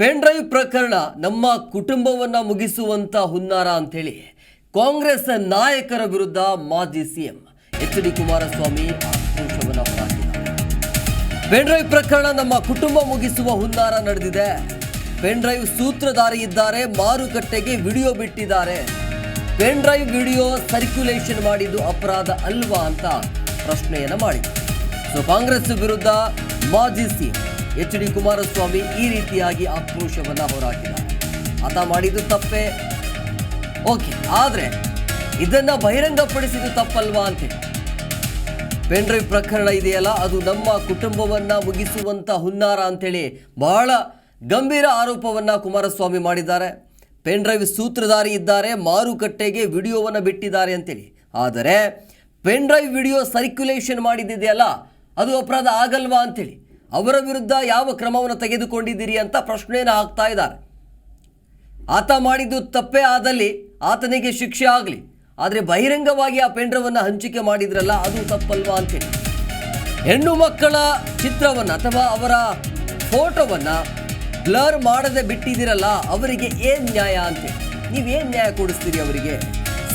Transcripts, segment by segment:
Pen drive ಪ್ರಕರಣ ನಮ್ಮ ಕುಟುಂಬವನ್ನ ಮುಗಿಸುವಂತ ಹುನ್ನಾರ ಅಂತೇಳಿ ಕಾಂಗ್ರೆಸ್ ನಾಯಕರ ವಿರುದ್ಧ ಮಾಜಿ CM H D Kumaraswamy pen drive ಪ್ರಕರಣ ನಮ್ಮ ಕುಟುಂಬ ಮುಗಿಸುವ ಹುನ್ನಾರ ನಡೆದಿದೆ. ಪೆನ್ ಡ್ರೈವ್ ಸೂತ್ರಧಾರಿ ಇದ್ದಾರೆ, ಮಾರುಕಟ್ಟೆಗೆ ವಿಡಿಯೋ ಬಿಟ್ಟಿದ್ದಾರೆ. ಪೆನ್ ಡ್ರೈವ್ ವಿಡಿಯೋ ಸರ್ಕ್ಯುಲೇಷನ್ ಮಾಡಿದ್ದು ಅಪರಾಧ ಅಲ್ವಾ ಅಂತ ಪ್ರಶ್ನೆಯನ್ನ ಮಾಡಿದ್ರು. ಸೊ ಕಾಂಗ್ರೆಸ್ ವಿರುದ್ಧ ಮಾಜಿ ಸಿಎಂ ಎಚ್ ಡಿ ಕುಮಾರಸ್ವಾಮಿ ಈ ರೀತಿಯಾಗಿ ಆಕ್ರೋಶವನ್ನು ಹೊರಹಾಕಿದ್ದಾರೆ ಆತ ಮಾಡಿದ್ದು ತಪ್ಪೇ? ಓಕೆ, ಆದರೆ ಇದನ್ನ ಬಹಿರಂಗಪಡಿಸಿದ್ದು ತಪ್ಪಲ್ವಾ ಅಂತ? ಪೆಂಡ್ರೈವ್ ಪ್ರಕರಣ ಇದೆಯಲ್ಲ, ಅದು ನಮ್ಮ ಕುಟುಂಬವನ್ನ ಮುಗಿಸುವಂಥ ಹುನ್ನಾರ ಅಂತೇಳಿ ಬಹಳ ಗಂಭೀರ ಆರೋಪವನ್ನ ಕುಮಾರಸ್ವಾಮಿ ಮಾಡಿದ್ದಾರೆ. ಪೆನ್ ಡ್ರೈವ್ ಸೂತ್ರಧಾರಿ ಇದ್ದಾರೆ, ಮಾರುಕಟ್ಟೆಗೆ ವಿಡಿಯೋವನ್ನು ಬಿಟ್ಟಿದ್ದಾರೆ ಅಂತೇಳಿ ಆದರೆ ಪೆನ್ಡ್ರೈವ್ ವಿಡಿಯೋ ಸರ್ಕ್ಯುಲೇಷನ್ ಮಾಡಿದ್ದಿದೆಯಲ್ಲ, ಅದು ಅಪರಾಧ ಆಗಲ್ವಾ ಅಂತೇಳಿ ಅವರ ವಿರುದ್ಧ ಯಾವ ಕ್ರಮವನ್ನು ತೆಗೆದುಕೊಂಡಿದ್ದೀರಿ ಅಂತ ಪ್ರಶ್ನೆಯನ್ನು ಹಾಕ್ತಾ ಇದ್ದಾರೆ. ಆತ ಮಾಡಿದ್ದು ತಪ್ಪೇ ಆದಲ್ಲಿ ಆತನಿಗೆ ಶಿಕ್ಷೆ ಆಗಲಿ, ಆದರೆ ಬಹಿರಂಗವಾಗಿ ಆ ಪೆಂಡ್ರವನ್ನು ಹಂಚಿಕೆ ಮಾಡಿದ್ರಲ್ಲ, ಅದು ತಪ್ಪಲ್ವಾ ಅಂತೇಳಿ ಹೆಣ್ಣು ಮಕ್ಕಳ ಚಿತ್ರವನ್ನು ಅಥವಾ ಅವರ ಫೋಟೋವನ್ನು ಬ್ಲರ್ ಮಾಡದೆ ಬಿಟ್ಟಿದ್ದೀರಲ್ಲ, ಅವರಿಗೆ ಏನು ನ್ಯಾಯ ಅಂತೇಳಿ ನೀವೇನು ನ್ಯಾಯ ಕೊಡಿಸ್ತೀರಿ ಅವರಿಗೆ?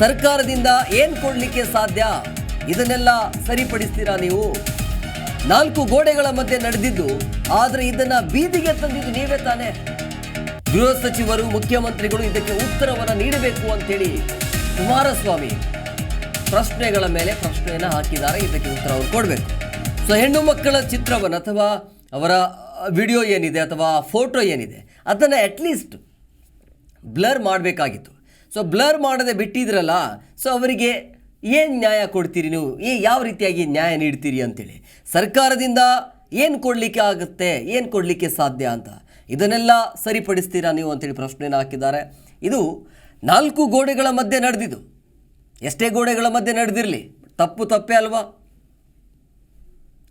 ಸರ್ಕಾರದಿಂದ ಏನು ಕೊಡಲಿಕ್ಕೆ ಸಾಧ್ಯ? ಇದನ್ನೆಲ್ಲ ಸರಿಪಡಿಸ್ತೀರಾ ನೀವು? ನಾಲ್ಕು ಗೋಡೆಗಳ ಮಧ್ಯೆ ನಡೆದಿದ್ದು, ಆದರೆ ಇದನ್ನ ಬೀದಿಗೆ ತಂದಿದ್ದು ನೀವೇ ತಾನೆ. ಗೃಹ ಸಚಿವರು, ಮುಖ್ಯಮಂತ್ರಿಗಳು ಇದಕ್ಕೆ ಉತ್ತರವನ್ನು ನೀಡಬೇಕು ಅಂತೇಳಿ ಕುಮಾರಸ್ವಾಮಿ ಪ್ರಶ್ನೆಗಳ ಮೇಲೆ ಪ್ರಶ್ನೆಯನ್ನು ಹಾಕಿದ್ದಾರೆ. ಇದಕ್ಕೆ ಉತ್ತರ ಅವರು ಕೊಡಬೇಕು. ಸೊ ಹೆಣ್ಣು ಮಕ್ಕಳ ಚಿತ್ರವನ್ನು ಅಥವಾ ಅವರ ವಿಡಿಯೋ ಏನಿದೆ ಅಥವಾ ಫೋಟೋ ಏನಿದೆ, ಅದನ್ನು ಅಟ್ಲೀಸ್ಟ್ ಬ್ಲರ್ ಮಾಡಬೇಕಾಗಿತ್ತು. ಸೊ ಬ್ಲರ್ ಮಾಡದೆ ಬಿಟ್ಟಿದ್ರಲ್ಲ ಸೊ ಅವರಿಗೆ ಏನು ನ್ಯಾಯ ಕೊಡ್ತೀರಿ ನೀವು? ಏ, ಯಾವ ರೀತಿಯಾಗಿ ನ್ಯಾಯ ನೀಡ್ತೀರಿ ಅಂತೇಳಿ. ಸರ್ಕಾರದಿಂದ ಏನು ಕೊಡಲಿಕ್ಕೆ ಆಗುತ್ತೆ, ಏನು ಕೊಡಲಿಕ್ಕೆ ಸಾಧ್ಯ ಅಂತ. ಇದನ್ನೆಲ್ಲ ಸರಿಪಡಿಸ್ತೀರಾ ನೀವು ಅಂತೇಳಿ ಪ್ರಶ್ನೆಯನ್ನು ಹಾಕಿದ್ದಾರೆ. ಇದು ನಾಲ್ಕು ಗೋಡೆಗಳ ಮಧ್ಯೆ ನಡೆದಿದ್ದು. ಎಷ್ಟೇ ಗೋಡೆಗಳ ಮಧ್ಯೆ ನಡೆದಿರಲಿ, ತಪ್ಪು ತಪ್ಪೇ ಅಲ್ವಾ?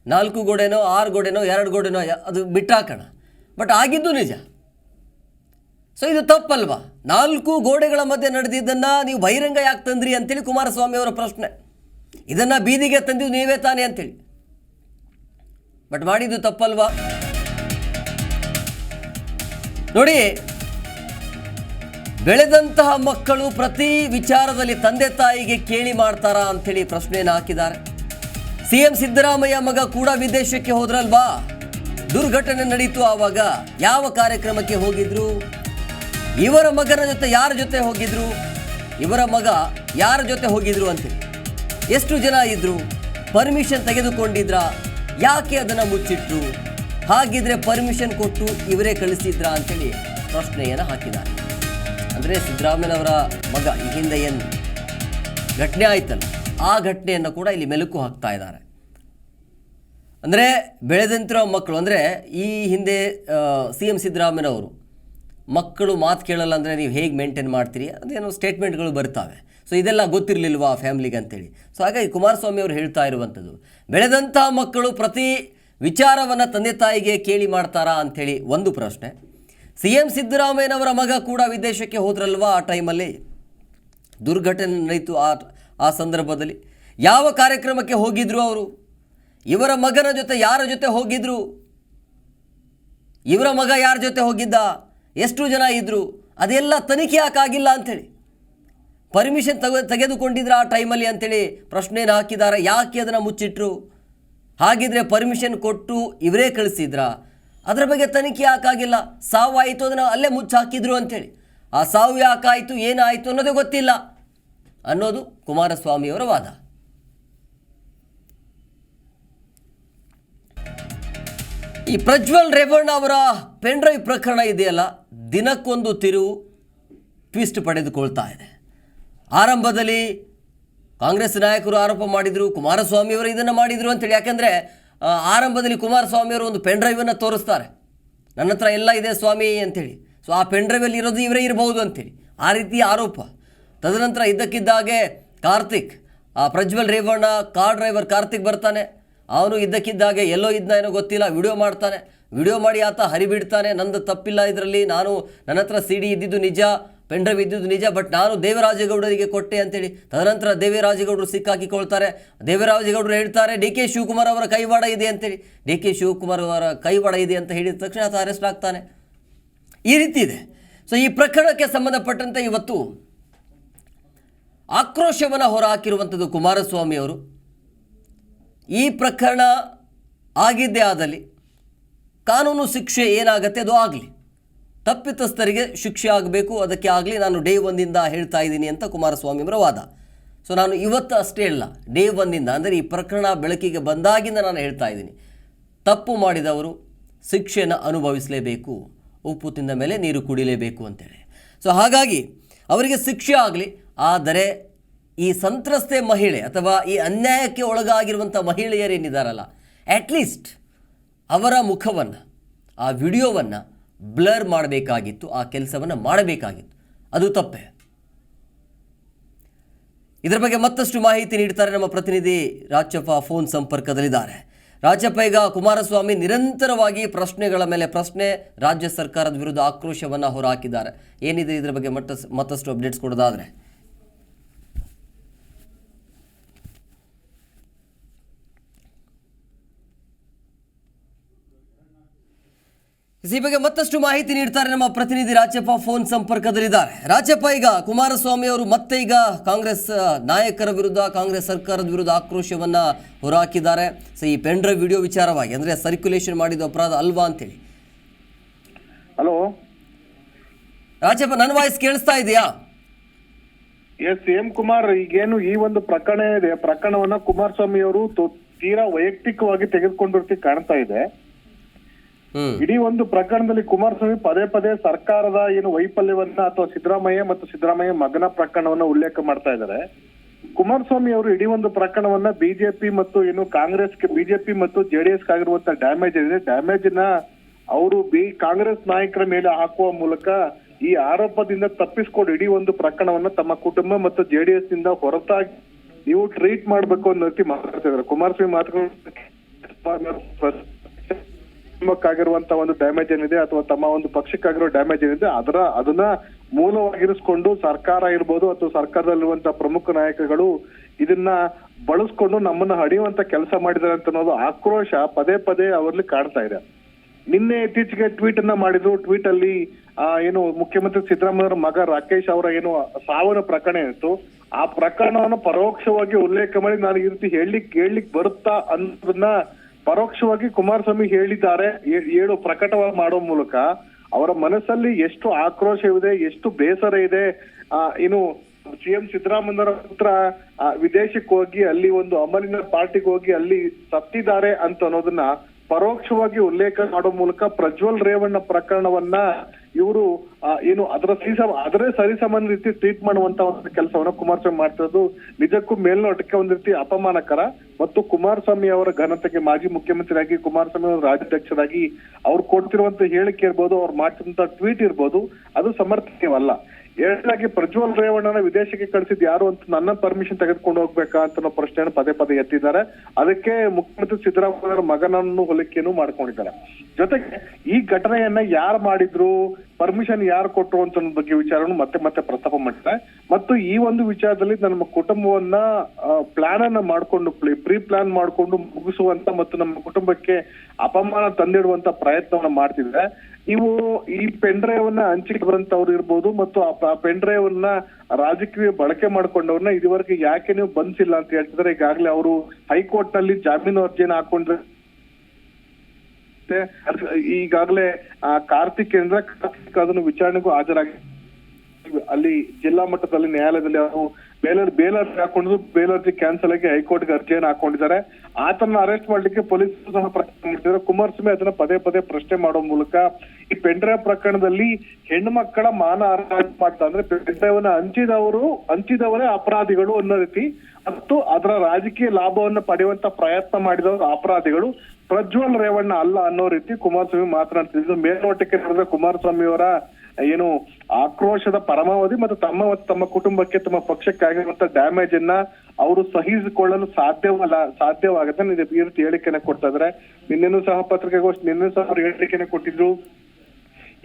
ನಾಲ್ಕು ಗೋಡೆನೋ, ಆರು ಗೋಡೆನೋ, ಎರಡು ಗೋಡೆನೋ ಅದು ಬಿಟ್ಟಾಕೋಣ. ಬಟ್ ಆಗಿದ್ದು ನಿಜ. ಸೊ ಇದು ತಪ್ಪಲ್ವಾ? ನಾಲ್ಕು ಗೋಡೆಗಳ ಮಧ್ಯೆ ನಡೆದಿದ್ದನ್ನು ನೀವು ಬಹಿರಂಗ ಯಾಕೆ ತಂದ್ರಿ ಅಂತೇಳಿ ಕುಮಾರಸ್ವಾಮಿ ಅವರ ಪ್ರಶ್ನೆ. ಇದನ್ನು ಬೀದಿಗೆ ತಂದಿದ್ದು ನೀವೇ ತಾನೇ ಅಂತೇಳಿ. ಬಟ್ ಮಾಡಿದ್ದು ತಪ್ಪಲ್ವಾ? ನೋಡಿ, ಬೆಳೆದಂತಹ ಮಕ್ಕಳು ಪ್ರತಿ ವಿಚಾರದಲ್ಲಿ ತಂದೆ ತಾಯಿಗೆ ಕೇಳಿ ಮಾಡ್ತಾರಾ ಅಂತೇಳಿ ಪ್ರಶ್ನೆಯನ್ನು ಹಾಕಿದ್ದಾರೆ. ಸಿ ಎಂ ಸಿದ್ದರಾಮಯ್ಯ ಮಗ ಕೂಡ ವಿದೇಶಕ್ಕೆ ಹೋದ್ರಲ್ವಾ? ದುರ್ಘಟನೆ ನಡೀತು ಆವಾಗ ಯಾವ ಕಾರ್ಯಕ್ರಮಕ್ಕೆ ಹೋಗಿದ್ರು? ಇವರ ಮಗನ ಜೊತೆ ಯಾರ ಜೊತೆ ಹೋಗಿದ್ರು? ಇವರ ಮಗ ಯಾರ ಜೊತೆ ಹೋಗಿದ್ರು ಅಂತೇಳಿ ಎಷ್ಟು ಜನ ಇದ್ರು? ಪರ್ಮಿಷನ್ ತೆಗೆದುಕೊಂಡಿದ್ರ? ಯಾಕೆ ಅದನ್ನು ಮುಚ್ಚಿಟ್ರು? ಹಾಗಿದ್ರೆ ಪರ್ಮಿಷನ್ ಕೊಟ್ಟು ಇವರೇ ಕಳಿಸಿದ್ರ ಅಂತೇಳಿ ಪ್ರಶ್ನೆಯನ್ನು ಹಾಕಿದ್ದಾರೆ. ಅಂದರೆ ಸಿದ್ದರಾಮಯ್ಯನವರ ಮಗ, ಈ ಹಿಂದೆ ಏನು ಘಟನೆ ಆಯ್ತಲ್ಲ, ಆ ಘಟನೆಯನ್ನು ಕೂಡ ಇಲ್ಲಿ ಮೆಲುಕು ಹಾಕ್ತಾ ಇದ್ದಾರೆ. ಅಂದರೆ ಬೆಳೆದಂತಿರೋ ಮಕ್ಕಳು, ಅಂದರೆ ಈ ಹಿಂದೆ ಸಿ ಎಂ ಸಿದ್ದರಾಮಯ್ಯನವರು ಮಕ್ಕಳು ಮಾತು ಕೇಳಲ್ಲ ಅಂದರೆ ನೀವು ಹೇಗೆ ಮೇಂಟೈನ್ ಮಾಡ್ತೀರಿ? ಅದೇನೋ ಸ್ಟೇಟ್ಮೆಂಟ್ಗಳು ಬರ್ತವೆ. ಸೊ ಇದೆಲ್ಲ ಗೊತ್ತಿರಲಿಲ್ವಾ ಆ ಫ್ಯಾಮಿಲಿಗೆ ಅಂತೇಳಿ. ಸೊ ಹಾಗಾಗಿ ಕುಮಾರಸ್ವಾಮಿ ಅವರು ಹೇಳ್ತಾ ಇರುವಂಥದ್ದು, ಬೆಳೆದಂಥ ಮಕ್ಕಳು ಪ್ರತಿ ವಿಚಾರವನ್ನು ತಂದೆ ತಾಯಿಗೆ ಕೇಳಿ ಮಾಡ್ತಾರಾ ಅಂಥೇಳಿ ಒಂದು ಪ್ರಶ್ನೆ. ಸಿ ಎಂ ಸಿದ್ದರಾಮಯ್ಯನವರ ಮಗ ಕೂಡ ವಿದೇಶಕ್ಕೆ ಹೋದ್ರಲ್ವ ಆ ಟೈಮಲ್ಲಿ ದುರ್ಘಟನೆ ನಡೆಯಿತು ಆ ಆ ಸಂದರ್ಭದಲ್ಲಿ. ಯಾವ ಕಾರ್ಯಕ್ರಮಕ್ಕೆ ಹೋಗಿದ್ರು ಅವರು? ಇವರ ಮಗನ ಜೊತೆ ಯಾರ ಜೊತೆ ಹೋಗಿದ್ರು? ಇವರ ಮಗ ಯಾರ ಜೊತೆ ಹೋಗಿದ್ದ? ಎಷ್ಟು ಜನ ಇದ್ದರು ಅದೆಲ್ಲ ತನಿಖೆ ಯಾಕಾಗಿಲ್ಲ ಅಂಥೇಳಿ. ಪರ್ಮಿಷನ್ ತೆಗೆದು, ತೆಗೆದುಕೊಂಡಿದ್ರ ಆ ಟೈಮಲ್ಲಿ ಅಂಥೇಳಿ ಪ್ರಶ್ನೆಯನ್ನು ಹಾಕಿದ್ದಾರೆ ಯಾಕೆ ಅದನ್ನು ಮುಚ್ಚಿಟ್ರು? ಹಾಗಿದ್ರೆ ಪರ್ಮಿಷನ್ ಕೊಟ್ಟು ಇವರೇ ಕಳಿಸಿದ್ರಾ. ಅದರ ಬಗ್ಗೆ ತನಿಖೆ ಯಾಕಾಗಿಲ್ಲ? ಸಾವು ಆಯಿತು ಅದನ್ನು ಅಲ್ಲೇ ಮುಚ್ಚಿ ಹಾಕಿದ್ರು ಅಂಥೇಳಿ. ಆ ಸಾವು ಯಾಕಾಯಿತು, ಏನಾಯಿತು ಅನ್ನೋದೇ ಗೊತ್ತಿಲ್ಲ. ಅನ್ನೋದು ಕುಮಾರಸ್ವಾಮಿಯವರ ವಾದ. ಈ ಪ್ರಜ್ವಲ್ ರೇವಣ್ಣ ಅವರ ಪೆನ್ ಡ್ರೈವ್ ಪ್ರಕರಣ ಇದೆಯಲ್ಲ? ದಿನಕ್ಕೊಂದು ತಿರುವು ಟ್ವಿಸ್ಟ್ ಪಡೆದುಕೊಳ್ತಾ ಇದೆ. ಆರಂಭದಲ್ಲಿ ಕಾಂಗ್ರೆಸ್ ನಾಯಕರು ಆರೋಪ ಮಾಡಿದರು, ಕುಮಾರಸ್ವಾಮಿ ಅವರು ಇದನ್ನು ಮಾಡಿದರು ಅಂತೇಳಿ. ಯಾಕೆಂದರೆ ಆರಂಭದಲ್ಲಿ ಕುಮಾರಸ್ವಾಮಿ ಅವರು ಒಂದು ಪೆನ್ ಡ್ರೈವನ್ನು ತೋರಿಸ್ತಾರೆ. ನನ್ನ ಹತ್ರ ಎಲ್ಲ ಇದೆ ಸ್ವಾಮಿ ಅಂತೇಳಿ. ಸೊ ಆ ಪೆನ್ ಡ್ರೈವಲ್ಲಿ ಇರೋದು ಇವರೇ ಇರಬಹುದು ಅಂತೇಳಿ. ಆ ರೀತಿ ಆರೋಪ. ತದನಂತರ ಇದ್ದಕ್ಕಿದ್ದಾಗೆ ಕಾರ್ತಿಕ್, ಆ, ಪ್ರಜ್ವಲ್ ರೇವಣ್ಣ, ಕಾರ್ ಡ್ರೈವರ್ ಕಾರ್ತಿಕ್ ಬರ್ತಾನೆ. ಅವನು ಇದ್ದಕ್ಕಿದ್ದಾಗೆ ಎಲ್ಲೋ ಇದ್ದ ಏನೋ ಗೊತ್ತಿಲ್ಲ, ವಿಡಿಯೋ ಮಾಡ್ತಾನೆ. ವಿಡಿಯೋ ಮಾಡಿ ಆತ ಹರಿಬಿಡ್ತಾನೆ, ನಂದು ತಪ್ಪಿಲ್ಲ ಇದರಲ್ಲಿ. ನಾನು ನನ್ನ ಹತ್ರ ಸಿ ಡಿ ಇದ್ದಿದ್ದು ನಿಜ, ಪೆಂಡ್ರೈವ್ ಇದ್ದಿದ್ದು ನಿಜ, ಬಟ್ ನಾನು ದೇವರಾಜೇಗೌಡರಿಗೆ ಕೊಟ್ಟೆ ಅಂತೇಳಿ ತದನಂತರ ದೇವರಾಜೇಗೌಡರು ಸಿಕ್ಕಾಕಿಕೊಳ್ತಾರೆ. ದೇವರಾಜೇಗೌಡರು ಹೇಳ್ತಾರೆ, ಡಿ ಕೆ ಶಿವಕುಮಾರ್ ಅವರ ಕೈವಾಡ ಇದೆ ಅಂತೇಳಿ. ಡಿ ಕೆ ಶಿವಕುಮಾರ್ ಅವರ ಕೈವಾಡ ಇದೆ ಅಂತ ಹೇಳಿದ ತಕ್ಷಣ ಆತ ಅರೆಸ್ಟ್ ಆಗ್ತಾನೆ. ಈ ರೀತಿ ಇದೆ. ಸೊ ಈ ಪ್ರಕರಣಕ್ಕೆ ಸಂಬಂಧಪಟ್ಟಂತೆ ಇವತ್ತು ಆಕ್ರೋಶವನ್ನು ಹೊರಹಾಕಿರುವಂಥದ್ದು ಕುಮಾರಸ್ವಾಮಿ ಅವರು. ಈ ಪ್ರಕರಣ ಆಗಿದ್ದೇ ಆದಲ್ಲಿ ಕಾನೂನು ಶಿಕ್ಷೆ ಏನಾಗತ್ತೆ ಅದು ಆಗಲಿ. ತಪ್ಪಿತಸ್ಥರಿಗೆ ಶಿಕ್ಷೆ ಆಗಬೇಕು, ಅದಕ್ಕೆ ಆಗಲಿ ನಾನು ಡೇ ಒಂದಿಂದ ಹೇಳ್ತಾ ಇದ್ದೀನಿ ಅಂತ ಕುಮಾರಸ್ವಾಮಿ ಅವರ ವಾದ. ಸೊ ನಾನು ಇವತ್ತು ಅಷ್ಟೇ ಇಲ್ಲ ಡೇ ಒಂದಿಂದ ಅಂದರೆ ಈ ಪ್ರಕರಣ ಬೆಳಕಿಗೆ ಬಂದಾಗಿಂದ ನಾನು ಹೇಳ್ತಾ ಇದ್ದೀನಿ. ತಪ್ಪು ಮಾಡಿದವರು ಶಿಕ್ಷೆಯನ್ನು ಅನುಭವಿಸಲೇಬೇಕು, ಉಪ್ಪು ತಿಂದ ಮೇಲೆ ನೀರು ಕುಡಿಲೇಬೇಕು ಅಂತೇಳಿ. ಸೊ ಹಾಗಾಗಿ ಅವರಿಗೆ ಶಿಕ್ಷೆ ಆಗಲಿ, ಆದರೆ ಈ ಸಂತ್ರಸ್ತೆ ಮಹಿಳೆ ಅಥವಾ ಈ ಅನ್ಯಾಯಕ್ಕೆ ಒಳಗಾಗಿರುವಂಥ ಮಹಿಳೆಯರೇನಿದ್ದಾರಲ್ಲ ಅಟ್ಲೀಸ್ಟ್ ಅವರ ಮುಖವನ್ನು, ಆ ವಿಡಿಯೋವನ್ನು ಬ್ಲರ್ ಮಾಡಬೇಕಾಗಿತ್ತು, ಆ ಕೆಲಸವನ್ನು ಮಾಡಬೇಕಾಗಿತ್ತು. ಅದು ತಪ್ಪೆ. ಇದರ ಬಗ್ಗೆ ಮತ್ತಷ್ಟು ಮಾಹಿತಿ ನೀಡ್ತಾರೆ ನಮ್ಮ ಪ್ರತಿನಿಧಿ ರಾಜಪ್ಪ ಫೋನ್ ಸಂಪರ್ಕದಲ್ಲಿದ್ದಾರೆ. ರಾಜಪ್ಪ, ಈಗ ಕುಮಾರಸ್ವಾಮಿ ನಿರಂತರವಾಗಿ ಪ್ರಶ್ನೆಗಳ ಮೇಲೆ, ಪ್ರಶ್ನೆ ರಾಜ್ಯ ಸರ್ಕಾರದ ವಿರುದ್ಧ ಆಕ್ರೋಶವನ್ನು ಹೊರಹಾಕಿದ್ದಾರೆ ಏನಿದೆ ಇದರ ಬಗ್ಗೆ ಮತ್ತ ಮತ್ತಷ್ಟು ಅಪ್ಡೇಟ್ಸ್ ಕೊಡೋದಾದ್ರೆ? ಈ ಬಗ್ಗೆ ಮತ್ತಷ್ಟು ಮಾಹಿತಿ ನೀಡ್ತಾರೆ ನಮ್ಮ ಪ್ರತಿನಿಧಿ ರಾಜಪ್ಪ ಫೋನ್ ಸಂಪರ್ಕದಲ್ಲಿದ್ದಾರೆ. ರಾಜಪ್ಪ ಈಗ ಕುಮಾರಸ್ವಾಮಿ ಅವರು ಮತ್ತೆ ಈಗ ಕಾಂಗ್ರೆಸ್ ನಾಯಕರ ವಿರುದ್ಧ ಕಾಂಗ್ರೆಸ್ ಸರ್ಕಾರದ ವಿರುದ್ಧ ಆಕ್ರೋಶವನ್ನ ಹೊರಹಾಕಿದ್ದಾರೆ ಸೊ ಈ ಪೆಂಡ್ರೈವ್ ವಿಡಿಯೋ ವಿಚಾರವಾಗಿ ಅಂದ್ರೆ ಸರ್ಕ್ಯುಲೇಷನ್ ಮಾಡಿದ ಅಪರಾಧ ಅಲ್ವಾ ಅಂತೇಳಿ. ಹಲೋ? ರಾಜಪ್ಪ ನನ್ನ ವಾಯ್ಸ್ ಕೇಳಿಸ್ತಾ ಇದೆಯಾ? ಎಸ್ ಎಂ ಕುಮಾರ್ ಈಗೇನು ಈ ಒಂದು ಪ್ರಕರಣ ಇದೆ. ಪ್ರಕರಣವನ್ನ ಕುಮಾರಸ್ವಾಮಿ ಅವರು ತೀರಾ ವೈಯಕ್ತಿಕವಾಗಿ ತೆಗೆದುಕೊಂಡಿರ್ತಿ ಕಾಣ್ತಾ ಇದೆ. ಇಡೀ ಒಂದು ಪ್ರಕರಣದಲ್ಲಿ ಕುಮಾರಸ್ವಾಮಿ ಪದೇ ಪದೇ ಸರ್ಕಾರದ ಏನು ವೈಫಲ್ಯವನ್ನ ಅಥವಾ ಸಿದ್ದರಾಮಯ್ಯ ಮತ್ತು ಸಿದ್ದರಾಮಯ್ಯ ಮಗನ ಪ್ರಕರಣವನ್ನ ಉಲ್ಲೇಖ ಮಾಡ್ತಾ ಇದ್ದಾರೆ. ಕುಮಾರಸ್ವಾಮಿ ಅವರು ಇಡೀ ಒಂದು ಪ್ರಕರಣವನ್ನ ಬಿಜೆಪಿ ಮತ್ತು ಏನು ಕಾಂಗ್ರೆಸ್ಗೆ, ಬಿಜೆಪಿ ಮತ್ತು ಜೆಡಿಎಸ್ ಆಗಿರುವಂತ ಡ್ಯಾಮೇಜ್ ಇದೆ. ಡ್ಯಾಮೇಜ್ನ ಅವರು ಬಿ, ಕಾಂಗ್ರೆಸ್ ನಾಯಕರ ಮೇಲೆ ಹಾಕುವ ಮೂಲಕ ಈ ಆರೋಪದಿಂದ ತಪ್ಪಿಸ್ಕೊಂಡು ಇಡೀ ಒಂದು ಪ್ರಕರಣವನ್ನ ತಮ್ಮ ಕುಟುಂಬ ಮತ್ತು ಜೆಡಿಎಸ್ನಿಂದ ಹೊರತಾಗಿ ನೀವು ಟ್ರೀಟ್ ಮಾಡ್ಬೇಕು ಅನ್ನೋ ರೀತಿ ಮಾತಾಡ್ತಿದ್ದಾರೆ ಕುಮಾರಸ್ವಾಮಿ ಮಾತುಗಳು ಕುಟುಂಬಕ್ಕಾಗಿರುವಂತ ಒಂದು ಡ್ಯಾಮೇಜ್ ಏನಿದೆ ಅಥವಾ ತಮ್ಮ ಒಂದು ಪಕ್ಷಕ್ಕಾಗಿರೋ ಡ್ಯಾಮೇಜ್ ಏನಿದೆ, ಅದರ, ಅದನ್ನ ಮೂಲವಾಗಿರಿಸಿಕೊಂಡು ಸರ್ಕಾರ ಇರ್ಬೋದು ಅಥವಾ ಸರ್ಕಾರದಲ್ಲಿರುವಂತ ಪ್ರಮುಖ ನಾಯಕಗಳು ಇದನ್ನ ಬಳಸ್ಕೊಂಡು ನಮ್ಮನ್ನ ಹಡಿಯುವಂತ ಕೆಲಸ ಮಾಡಿದ್ದಾರೆ ಅಂತ ಅನ್ನೋದು ಆಕ್ರೋಶ ಪದೇ ಪದೇ ಅವರಲ್ಲಿ ಕಾಣ್ತಾ ಇದೆ. ನಿನ್ನೆ ಇತ್ತೀಚೆಗೆ ಟ್ವೀಟ್ ಅನ್ನ ಮಾಡಿದ್ರು. ಟ್ವೀಟ್ ಅಲ್ಲಿ ಏನು ಮುಖ್ಯಮಂತ್ರಿ ಸಿದ್ದರಾಮಯ್ಯ ಮಗ ರಾಕೇಶ್ ಅವರ ಏನು ಸಾವಿನ ಪ್ರಕರಣ ಇತ್ತು. ಆ ಪ್ರಕರಣವನ್ನು ಪರೋಕ್ಷವಾಗಿ ಉಲ್ಲೇಖ ಮಾಡಿ ನಾನು ಈ ರೀತಿ ಹೇಳಿ ಕೇಳಲಿಕ್ಕೆ ಬರುತ್ತಾ ಅನ್ನೋದನ್ನ ಪರೋಕ್ಷವಾಗಿ ಕುಮಾರಸ್ವಾಮಿ ಹೇಳಿದ್ದಾರೆ ಏಳು ಪ್ರಕಟವಾಗಿ ಮಾಡೋ ಮೂಲಕ ಅವರ ಮನಸ್ಸಲ್ಲಿ ಎಷ್ಟು ಆಕ್ರೋಶವಿದೆ, ಎಷ್ಟು ಬೇಸರ ಇದೆ. ಏನು ಸಿಎಂ ಸಿದ್ದರಾಮಯ್ಯರ ಪುತ್ರ ವಿದೇಶಕ್ಕೆ ಹೋಗಿ ಅಲ್ಲಿ ಒಂದು ಅಮಲಿನ ಪಾರ್ಟಿಗೆ ಹೋಗಿ ಅಲ್ಲಿ ಸತ್ತಿದ್ದಾರೆ ಅಂತ ಅನ್ನೋದನ್ನ ಪರೋಕ್ಷವಾಗಿ ಉಲ್ಲೇಖ ಮಾಡೋ ಮೂಲಕ ಪ್ರಜ್ವಲ್ ರೇವಣ್ಣ ಪ್ರಕರಣವನ್ನ ಇವರು ಏನು ಅದರ ಸರಿಸಮ ಅದರೇ ಸರಿಸಮಾನ ರೀತಿ ಟ್ರೀಟ್ ಮಾಡುವಂತ ಒಂದು ಕೆಲಸವನ್ನು ಕುಮಾರಸ್ವಾಮಿ ಮಾಡ್ತಿರೋದು. ನಿಜಕ್ಕೂ ಮೇಲ್ನೋಟಕ್ಕೆ ಒಂದು ರೀತಿ ಅಪಮಾನಕರ ಮತ್ತು ಕುಮಾರಸ್ವಾಮಿ ಅವರ ಘನತೆಗೆ ಮಾಜಿ ಮುಖ್ಯಮಂತ್ರಿಯಾಗಿ, ಕುಮಾರಸ್ವಾಮಿ ಅವರ ರಾಜ್ಯಾಧ್ಯಕ್ಷರಾಗಿ ಅವ್ರು ಕೊಡ್ತಿರುವಂತ ಹೇಳಿಕೆ ಇರ್ಬೋದು, ಅವ್ರು ಮಾಡ್ತಿರುವಂತ ಟ್ವೀಟ್ ಇರ್ಬೋದು, ಅದು ಸಮರ್ಥನೀಯವಲ್ಲ. ಎರಡನೇದಾಗಿ ಪ್ರಜ್ವಲ್ ರೇವಣ್ಣನ ವಿದೇಶಕ್ಕೆ ಕಳಿಸಿದ್ ಯಾರು ಅಂತ ನನ್ನ ಪರ್ಮಿಷನ್ ತೆಗೆದುಕೊಂಡು ಹೋಗ್ಬೇಕಾ ಅಂತ ಅನ್ನೋ ಪ್ರಶ್ನೆಯನ್ನು ಪದೇ ಪದೇ ಎತ್ತಿದ್ದಾರೆ. ಅದಕ್ಕೆ ಮುಖ್ಯಮಂತ್ರಿ ಸಿದ್ದರಾಮಯ್ಯ ಮಗನನ್ನು ಹೊಲಿಕೆಯನ್ನು ಮಾಡ್ಕೊಂಡಿದ್ದಾರೆ. ಜೊತೆಗೆ ಈ ಘಟನೆಯನ್ನ ಯಾರು ಮಾಡಿದ್ರು ಪರ್ಮಿಷನ್ ಯಾರು ಕೊಟ್ಟರು ಅಂತ ಬಗ್ಗೆ ವಿಚಾರವನ್ನು ಮತ್ತೆ ಮತ್ತೆ ಪ್ರಸ್ತಾಪ ಮಾಡಿದ್ದಾರೆ ಮತ್ತು ಈ ಒಂದು ವಿಚಾರದಲ್ಲಿ ನಮ್ಮ ಕುಟುಂಬವನ್ನ ಪ್ಲಾನ್ ಅನ್ನ ಮಾಡ್ಕೊಂಡು ಪ್ರೀ ಪ್ಲಾನ್ ಮಾಡ್ಕೊಂಡು ಮುಗಿಸುವಂತ ಮತ್ತು ನಮ್ಮ ಕುಟುಂಬಕ್ಕೆ ಅಪಮಾನ ತಂದಿಡುವಂತ ಪ್ರಯತ್ನವನ್ನ ಮಾಡ್ತಿದ್ರೆ ನೀವು ಈ ಪೆಂಡ್ರೈವ್ ಅನ್ನ ಹಂಚಿಕೆ ಬಂತವ್ರು ಇರ್ಬೋದು ಮತ್ತು ಆ ಪೆನ್ ಡ್ರೈವ್ ಅನ್ನ ರಾಜಕೀಯ ಬಳಕೆ ಮಾಡ್ಕೊಂಡವ್ರನ್ನ ಇದುವರೆಗೆ ಯಾಕೆ ನೀವು ಬಂದಿಲ್ಲ ಅಂತ ಹೇಳ್ತಿದ್ರೆ ಈಗಾಗಲೇ ಅವರು ಹೈಕೋರ್ಟ್ನಲ್ಲಿ ಜಾಮೀನು ಅರ್ಜಿಯನ್ನು ಹಾಕೊಂಡ್ರೆ ಈಗಾಗಲೇ ಆ ಕಾರ್ತಿಕ್ ಏನಂದ್ರೆ ಕಾರ್ತಿಕ್ ಅದನ್ನು ವಿಚಾರಣೆಗೂ ಹಾಜರಾಗಿ ಅಲ್ಲಿ ಜಿಲ್ಲಾ ಮಟ್ಟದಲ್ಲಿ, ನ್ಯಾಯಾಲಯದಲ್ಲಿ ಅವರು ಬೇಲರ್ ಬೇಲರ್ ಹಾಕೊಂಡು ಬೇಲರ್ಜಿ ಕ್ಯಾನ್ಸಲ್ ಆಗಿ ಹೈಕೋರ್ಟ್ಗೆ ಅರ್ಜಿಯನ್ನು ಹಾಕೊಂಡಿದ್ದಾರೆ. ಆತನ ಅರೆಸ್ಟ್ ಮಾಡ್ಲಿಕ್ಕೆ ಪೊಲೀಸರು ಸಹ ಪ್ರಯತ್ನ ಮಾಡ್ತಿದ್ದಾರೆ. ಕುಮಾರಸ್ವಾಮಿ ಅದನ್ನ ಪದೇ ಪದೇ ಪ್ರಶ್ನೆ ಮಾಡೋ ಮೂಲಕ ಈ ಪೆಂಡ್ರೈವ್ ಪ್ರಕರಣದಲ್ಲಿ ಹೆಣ್ಣು ಮಕ್ಕಳ ಮಾನ ಹರಾಜು ಮಾಡ್ತಾ ಅಂದ್ರೆ ಪೆಂಡ್ರೈವ್ ಹಂಚಿದವರು ಹಂಚಿದವರೇ ಅಪರಾಧಿಗಳು ಅನ್ನೋ ರೀತಿ. ಮತ್ತು ಅದರ ರಾಜಕೀಯ ಲಾಭವನ್ನ ಪಡೆಯುವಂತ ಪ್ರಯತ್ನ ಮಾಡಿದವರು ಅಪರಾಧಿಗಳು. ಪ್ರಜ್ವಲ್ ರೇವಣ್ಣ ಅಲ್ಲ ಅನ್ನೋ ರೀತಿ ಕುಮಾರಸ್ವಾಮಿ ಮಾತನಾಡ್ತಿದ್ರು. ಮೇಲ್ನೋಟಕ್ಕೆ ನೋಡಿದ್ರೆ ಕುಮಾರಸ್ವಾಮಿ ಅವರ ಏನು ಆಕ್ರೋಶದ ಪರಮಾವಧಿ ಮತ್ತು ತಮ್ಮ ತಮ್ಮ ಕುಟುಂಬಕ್ಕೆ ತಮ್ಮ ಪಕ್ಷಕ್ಕೆ ಆಗಿರುವಂತ ಡ್ಯಾಮೇಜ್ ಅನ್ನ ಅವರು ಸಹಿಸಿಕೊಳ್ಳಲು ಸಾಧ್ಯವಲ್ಲ, ಸಾಧ್ಯವಾಗುತ್ತೆ ಈ ರೀತಿ ಹೇಳಿಕೆನ ಕೊಡ್ತಾ ಇದ್ದಾರೆ ನಿನ್ನೆನೂ ಸಹ ಪತ್ರಿಕಾಗೋಷ್ಠಿ ನಿನ್ನೆ ಸಹ ಅವ್ರು ಹೇಳಿಕೆನ ಕೊಟ್ಟಿದ್ರು.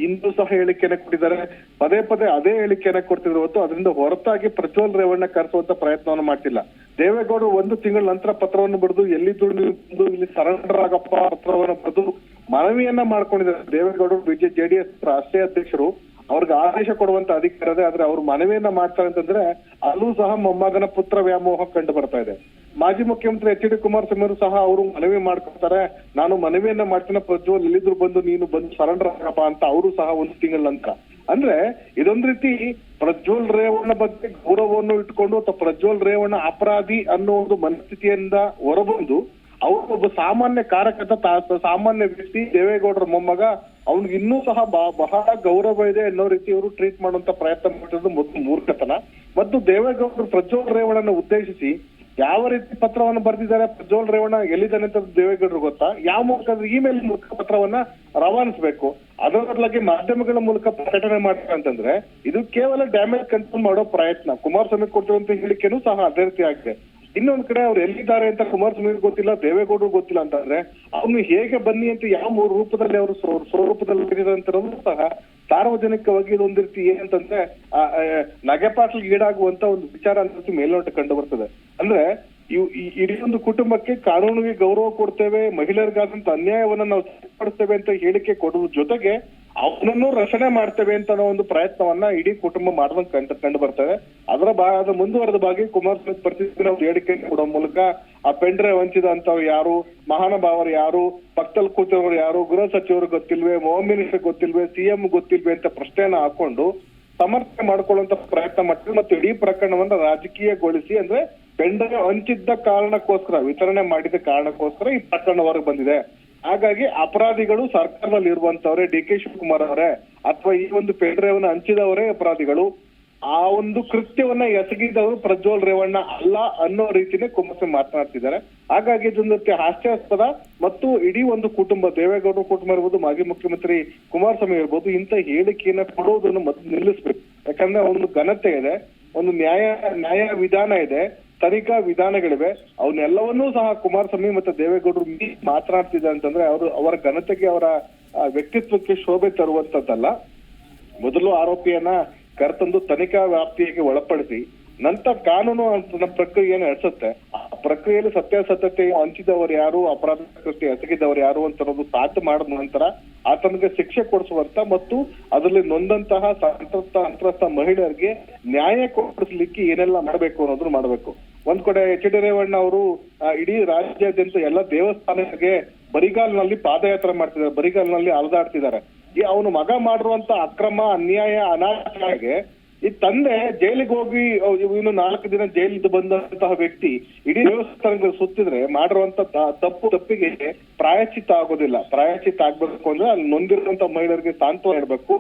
ಇಂದು ಸಹ ಹೇಳಿಕೆನ ಕೊಟ್ಟಿದ್ದಾರೆ. ಪದೇ ಪದೇ ಅದೇ ಹೇಳಿಕೆನ ಕೊಡ್ತಿದ್ರು ಹೊತ್ತು ಅದರಿಂದ ಹೊರತಾಗಿ ಪ್ರಜ್ವಲ್ ರೇವಣ್ಣ ಕರೆಸುವಂತ ಪ್ರಯತ್ನವನ್ನು ಮಾಡ್ತಿಲ್ಲ. ದೇವೇಗೌಡರು ಒಂದು ತಿಂಗಳ ನಂತರ ಪತ್ರವನ್ನು ಬರೆದು ಎಲ್ಲಿ ದುಡಿದು ಇಲ್ಲಿ ಸರೆಂಡರ್ ಆಗಪ್ಪ, ಪತ್ರವನ್ನು ಬರೆದು ಮನವಿಯನ್ನ ಮಾಡ್ಕೊಂಡಿದ್ದಾರೆ. ದೇವೇಗೌಡರು ಬಿಜೆ, ಜೆಡಿಎಸ್ ರಾಷ್ಟ್ರೀಯ ಅಧ್ಯಕ್ಷರು ಅವ್ರಿಗೆ ಆದೇಶ ಕೊಡುವಂತ ಅಧಿಕಾರ ಇದೆ, ಆದ್ರೆ ಅವ್ರು ಮನವಿಯನ್ನ ಮಾಡ್ತಾರೆ ಅಂತಂದ್ರೆ ಅಲ್ಲೂ ಸಹ ಮೊಮ್ಮಗನ ಪುತ್ರ ವ್ಯಾಮೋಹ ಕಂಡು ಬರ್ತಾ ಇದೆ. ಮಾಜಿ ಮುಖ್ಯಮಂತ್ರಿ ಎಚ್ ಡಿ ಕುಮಾರಸ್ವಾಮಿ ಸಹ ಅವರು ಮನವಿ ಮಾಡ್ಕೊತಾರೆ ನಾನು ಮನವಿಯನ್ನ ಮಾಡ್ತೀನಿ, ಪ್ರಜ್ವಲ್ ಇಲ್ಲಿದ್ರು ಬಂದು ನೀನು ಬಂದು ಸರೆಂಡರ್ ಆಗಪ್ಪ ಅಂತ ಅವರು ಸಹ ಒಂದು ತಿಂಗಳ ನಂತರ. ಅಂದ್ರೆ ಇದೊಂದ್ ರೀತಿ ಪ್ರಜ್ವಲ್ ರೇವಣ್ಣ ಬಗ್ಗೆ ಗೌರವವನ್ನು ಇಟ್ಕೊಂಡು ಅಥವಾ ಪ್ರಜ್ವಲ್ ರೇವಣ್ಣ ಅಪರಾಧಿ ಅನ್ನೋ ಒಂದು ಮನಸ್ಥಿತಿಯಿಂದ ಹೊರಬಂದು ಒಬ್ಬ ಸಾಮಾನ್ಯ ಕಾರ್ಯಕರ್ತ ಸಾಮಾನ್ಯ ವ್ಯಕ್ತಿ, ದೇವೇಗೌಡರ ಮೊಮ್ಮಗ, ಅವ್ನಿಗೆ ಇನ್ನೂ ಸಹ ಬಹಳ ಗೌರವ ಇದೆ ಅನ್ನೋ ರೀತಿ ಅವರು ಟ್ರೀಟ್ ಮಾಡುವಂತ ಪ್ರಯತ್ನ ಮಾಡಿರೋದು ಮೊದಲು ಮೂರ್ಖತನ. ಮತ್ತು ದೇವೇಗೌಡರು ಪ್ರಜ್ವಲ್ ರೇವಣ್ಣನ ಉದ್ದೇಶಿಸಿ ಯಾವ ರೀತಿ ಪತ್ರವನ್ನು ಬರೆದಿದ್ದಾರೆ, ಪ್ರಜ್ವಲ್ ರೇವಣ್ಣ ಎಲ್ಲಿದ್ದಾನೆ ಅಂತ ದೇವೇಗೌಡರು ಗೊತ್ತಾ? ಯಾವ ಮೂಲಕ ಇಮೇಲ್ ಮೂಲಕ ಪತ್ರವನ್ನ ರವಾನಿಸಬೇಕು. ಅದರ ಬದಲಾಗಿ ಮಾಧ್ಯಮಗಳ ಮೂಲಕ ಪ್ರಕಟಣೆ ಮಾಡ್ತಾರೆ ಅಂತಂದ್ರೆ, ಇದು ಕೇವಲ ಡ್ಯಾಮೇಜ್ ಕಂಟ್ರೋಲ್ ಮಾಡೋ ಪ್ರಯತ್ನ. ಕುಮಾರಸ್ವಾಮಿ ಕೊಟ್ಟಿರುವಂತ ಹೇಳಿಕೆನೂ ಸಹ ಅದೇ ರೀತಿ ಆಗಿದೆ. ಇನ್ನೊಂದ್ ಕಡೆ ಅವ್ರು ಎಲ್ಲಿದ್ದಾರೆ ಅಂತ ಕುಮಾರಸ್ವಾಮಿ ಗೊತ್ತಿಲ್ಲ ದೇವೇಗೌಡರು ಗೊತ್ತಿಲ್ಲ ಅಂತಂದ್ರೆ, ಅವ್ನು ಹೇಗೆ ಬನ್ನಿ ಅಂತ ಯಾವ ಮೂರು ರೂಪದಲ್ಲಿ ಅವರು ಸ್ವರೂಪದಲ್ಲಿ ಸಹ ಸಾರ್ವಜನಿಕವಾಗಿ ಇದೊಂದ್ ರೀತಿ ಏನಂತಂದ್ರೆ ನಗೆಪಾಟ್ಲಿಗೆ ಈಡಾಗುವಂತ ಒಂದು ವಿಚಾರ ಅಂತ ಮೇಲ್ನೋಟ ಕಂಡು ಬರ್ತದೆ. ಅಂದ್ರೆ, ಇವು ಇಡೀ ಒಂದು ಕುಟುಂಬಕ್ಕೆ ಕಾನೂನಿಗೆ ಗೌರವ ಕೊಡ್ತೇವೆ, ಮಹಿಳೆಯರಿಗಾದಂತ ಅನ್ಯಾಯವನ್ನ ನಾವು ಸರಿಪಡಿಸ್ತೇವೆ ಅಂತ ಹೇಳಿಕೆ ಕೊಡುವ ಜೊತೆಗೆ ಅವನನ್ನು ರಚನೆ ಮಾಡ್ತೇವೆ ಅಂತ ಒಂದು ಪ್ರಯತ್ನವನ್ನ ಇಡೀ ಕುಟುಂಬ ಮಾಡದಂಗ್ ಕಂಡು ಕಂಡು ಬರ್ತದೆ. ಅದರ ಅದ ಮುಂದುವರೆದ ಭಾಗಿ ಕುಮಾರಸ್ವಾಮಿ ಪ್ರತಿದಿನ ಹೇಳಿಕೆ ಕೊಡೋ ಮೂಲಕ ಆ ಪೆಂಡ್ರೆ ವಂಚಿದ ಯಾರು ಮಹಾನುಭಾವರು ಯಾರು ಪಕ್ಕದಲ್ಲಿ ಕೂತಿರೋರು ಯಾರು, ಗೃಹ ಸಚಿವರು ಗೊತ್ತಿಲ್ವೇ, ಹೋಮ್ ಮಿನಿಸ್ಟರ್ ಗೊತ್ತಿಲ್ವೇ ಸಿಎಂ ಗೊತ್ತಿಲ್ವೇ ಅಂತ ಪ್ರಶ್ನೆಯನ್ನ ಹಾಕೊಂಡು ಸಮರ್ಥನೆ ಮಾಡ್ಕೊಳ್ಳುವಂತ ಪ್ರಯತ್ನ ಮಾಡ್ತೀವಿ ಮತ್ತು ಇಡೀ ಪ್ರಕರಣವನ್ನ ರಾಜಕೀಯಗೊಳಿಸಿ ಅಂದ್ರೆ ಪೆಂಡ್ರೆ ಹಂಚಿದ್ದ ಕಾರಣಕ್ಕೋಸ್ಕರ ವಿತರಣೆ ಮಾಡಿದ ಕಾರಣಕ್ಕೋಸ್ಕರ ಈ ಪ್ರಕರಣ ಹೊರಗೆ ಬಂದಿದೆ. ಹಾಗಾಗಿ ಅಪರಾಧಿಗಳು ಸರ್ಕಾರದಲ್ಲಿ ಇರುವಂತವ್ರೆ, ಡಿ ಕೆ ಶಿವಕುಮಾರ್ ಅವರೇ, ಅಥವಾ ಈ ಒಂದು ಪೇಡ್ರೇವನ್ನ ಹಂಚಿದವರೇ ಅಪರಾಧಿಗಳು, ಆ ಒಂದು ಕೃತ್ಯವನ್ನ ಎಸಗಿದವರು ಪ್ರಜ್ವಲ್ ರೇವಣ್ಣ ಅಲ್ಲ ಅನ್ನೋ ರೀತಿನೇ ಕುಮಾರಸ್ವಾಮಿ ಮಾತನಾಡ್ತಿದ್ದಾರೆ. ಹಾಗಾಗಿ ಇದೊಂದು ರೀತಿ ಹಾಸ್ಯಾಸ್ಪದ ಮತ್ತು ಇಡೀ ಒಂದು ಕುಟುಂಬ ದೇವೇಗೌಡ ಕುಟುಂಬ ಇರ್ಬೋದು, ಮಾಜಿ ಮುಖ್ಯಮಂತ್ರಿ ಕುಮಾರಸ್ವಾಮಿ ಇರ್ಬೋದು, ಇಂಥ ಹೇಳಿಕೆಯನ್ನ ಕೊಡೋದನ್ನು ಮೊದಲು ನಿಲ್ಲಿಸ್ಬೇಕು. ಯಾಕಂದ್ರೆ ಒಂದು ಘನತೆ ಇದೆ, ಒಂದು ನ್ಯಾಯ ನ್ಯಾಯ ವಿಧಾನ ಇದೆ. ತನಿಖಾ ವಿಧಾನಗಳಿವೆ. ಅವನ್ನೆಲ್ಲವನ್ನೂ ಸಹ ಕುಮಾರಸ್ವಾಮಿ ಮತ್ತು ದೇವೇಗೌಡರು ಮಾತನಾಡ್ತಿದ್ದಾರೆ ಅಂತಂದ್ರೆ ಅವರು ಅವರ ಘನತೆಗೆ ಅವರ ವ್ಯಕ್ತಿತ್ವಕ್ಕೆ ಶೋಭೆ ತರುವಂತದ್ದಲ್ಲ. ಮೊದಲು ಆರೋಪಿಯನ್ನ ಕರೆತಂದು ತನಿಖಾ ವ್ಯಾಪ್ತಿಗೆ ಒಳಪಡಿಸಿ, ನಂತರ ಕಾನೂನು ಅಂತ ಪ್ರಕ್ರಿಯೆಯನ್ನು ನಡೆಸುತ್ತೆ. ಆ ಪ್ರಕ್ರಿಯೆಯಲ್ಲಿ ಸತ್ಯಾಸತ್ಯತೆ ಹಂಚಿದವರು ಯಾರು, ಅಪರಾಧ ಕೃತ್ಯ ಎಸಗಿದವರು ಯಾರು ಅಂತ ಅನ್ನೋದು ಸಾಧ್ಯ ಮಾಡಿದ ನಂತರ ಆತನಿಗೆ ಶಿಕ್ಷೆ ಕೊಡಿಸುವಂತ ಮತ್ತು ಅದರಲ್ಲಿ ನೊಂದಂತಹ ಸಂತ್ರಸ್ತ ಸಂತ್ರಸ್ತ ಮಹಿಳೆಯರಿಗೆ ನ್ಯಾಯ ಕೊಡಿಸ್ಲಿಕ್ಕೆ ಏನೆಲ್ಲ ಮಾಡಬೇಕು ಅನ್ನೋದನ್ನ ಮಾಡಬೇಕು. ಒಂದ್ ಕಡೆ ಎಚ್ ಡಿ ರೇವಣ್ಣ ಅವರು ಇಡೀ ರಾಜ್ಯಾದ್ಯಂತ ಎಲ್ಲ ದೇವಸ್ಥಾನಗಳಿಗೆ ಬರಿಗಾಲ್ನಲ್ಲಿ ಪಾದಯಾತ್ರೆ ಮಾಡ್ತಿದ್ದಾರೆ, ಬರಿಗಾಲ್ನಲ್ಲಿ ಅಲದಾಡ್ತಿದ್ದಾರೆ. ಈ ಅವನು ಮಗ ಮಾಡಿರುವಂತ ಅಕ್ರಮ, ಅನ್ಯಾಯ ಅನಾಚಾರಗೆ ಈ ತಂದೆ ಜೈಲಿಗೆ ಹೋಗಿ ಇನ್ನು ನಾಲ್ಕು ದಿನ ಜೈಲಿಂದ ಬಂದಂತಹ ವ್ಯಕ್ತಿ ಇಡೀ ದೇವಸ್ಥಾನಗಳು ಸುತ್ತಿದ್ರೆ ಮಾಡಿರುವಂತ ತಪ್ಪು ತಪ್ಪಿಗೆ ಪ್ರಾಯಶ್ಚಿತ ಆಗೋದಿಲ್ಲ. ಪ್ರಾಯಶ್ಚಿತ ಆಗ್ಬೇಕು ಅಂದ್ರೆ ಅಲ್ಲಿ ನೊಂದಿರುವಂತ ಮಹಿಳೆಯರಿಗೆ ಸಾಂತ್ವನ ಇಡಬೇಕು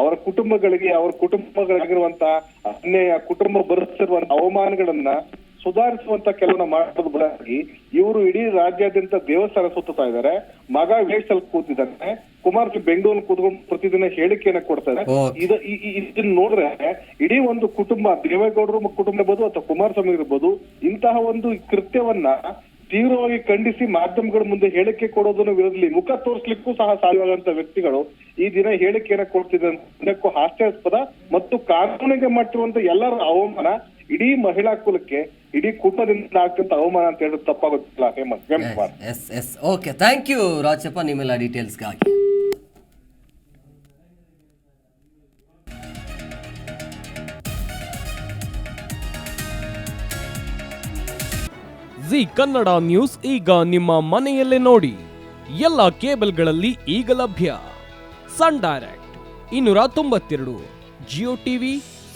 ಅವರ ಕುಟುಂಬಗಳಿಗೆ, ಅವರ ಕುಟುಂಬಗಳಿಗಿರುವಂತ ಅನ್ಯಾಯ, ಕುಟುಂಬ ಬರುತ್ತಿರುವಂತ ಅವಮಾನಗಳನ್ನ ಸುಧಾರಿಸುವಂತ ಕೆಲವನ್ನ ಮಾಡೋದು ಬದಲಾಗಿ ಇವರು ಇಡೀ ರಾಜ್ಯಾದ್ಯಂತ ದೇವಸ್ಥಾನ ಸುತ್ತಾ ಇದ್ದಾರೆ. ಮಗ ವೇಷಲ್ ಕೂತಿದ್ದಾನೆ. ಕುಮಾರ್ ಬೆಂಗಳೂರು ಕೂತ್ಕೊಂಡು ಪ್ರತಿದಿನ ಹೇಳಿಕೆಯನ್ನ ಕೊಡ್ತಾರೆ ಇದನ್ನ ನೋಡ್ರೆ ಇಡೀ ಒಂದು ಕುಟುಂಬ ದೇವೇಗೌಡರು ಕುಟುಂಬ ಇರ್ಬೋದು ಅಥವಾ ಕುಮಾರಸ್ವಾಮಿ ಇರ್ಬೋದು ಇಂತಹ ಒಂದು ಕೃತ್ಯವನ್ನ ತೀವ್ರವಾಗಿ ಖಂಡಿಸಿ ಮಾಧ್ಯಮಗಳ ಮುಂದೆ ಹೇಳಿಕೆ ಕೊಡೋದನ್ನು ವಿರೋಧಲಿ ಮುಖ ತೋರಿಸ್ಲಿಕ್ಕೂ ಸಹ ಸಾಧ್ಯವಾದಂತ ವ್ಯಕ್ತಿಗಳು ಈ ದಿನ ಹೇಳಿಕೆಯನ್ನ ಕೊಡ್ತಿದ್ದಕ್ಕೂ ಹಾಸ್ಯಾಸ್ಪದ ಮತ್ತು ಕಾನೂನಿಗೆ ಮಾಡಿರುವಂತ ಎಲ್ಲರ ಅವಮಾನ ಇಡೀ ಮಹಿಳಾ ಕುಲಕ್ಕೆ ಇಡೀ ಕುಟುಂಬದಿಂದ ಆಗ್ತಂತ ಅವಮಾನ ಅಂತ ಹೇಳಿದ್ರೆ ತಪ್ಪಾಗುತ್ತಿಲ್ಲ Hemanth Hemanth S S okay thank you Rajappa ನಿಮ್ಮೆಲ್ಲ ಡೀಟೇಲ್ಸ್ಗಾಗಿ ಜಿ ಕನ್ನಡ ನ್ಯೂಸ್ ಈಗ ನಿಮ್ಮ ಮನೆಯಲ್ಲೇ ನೋಡಿ. ಎಲ್ಲ ಕೇಬಲ್ಗಳಲ್ಲಿ ಈಗ ಲಭ್ಯ. ಸನ್ ಡೈರೆಕ್ಟ್ ಇನ್ನೂರ ತೊಂಬತ್ತೆರಡು ಜಿಯೋ ಟಿವಿ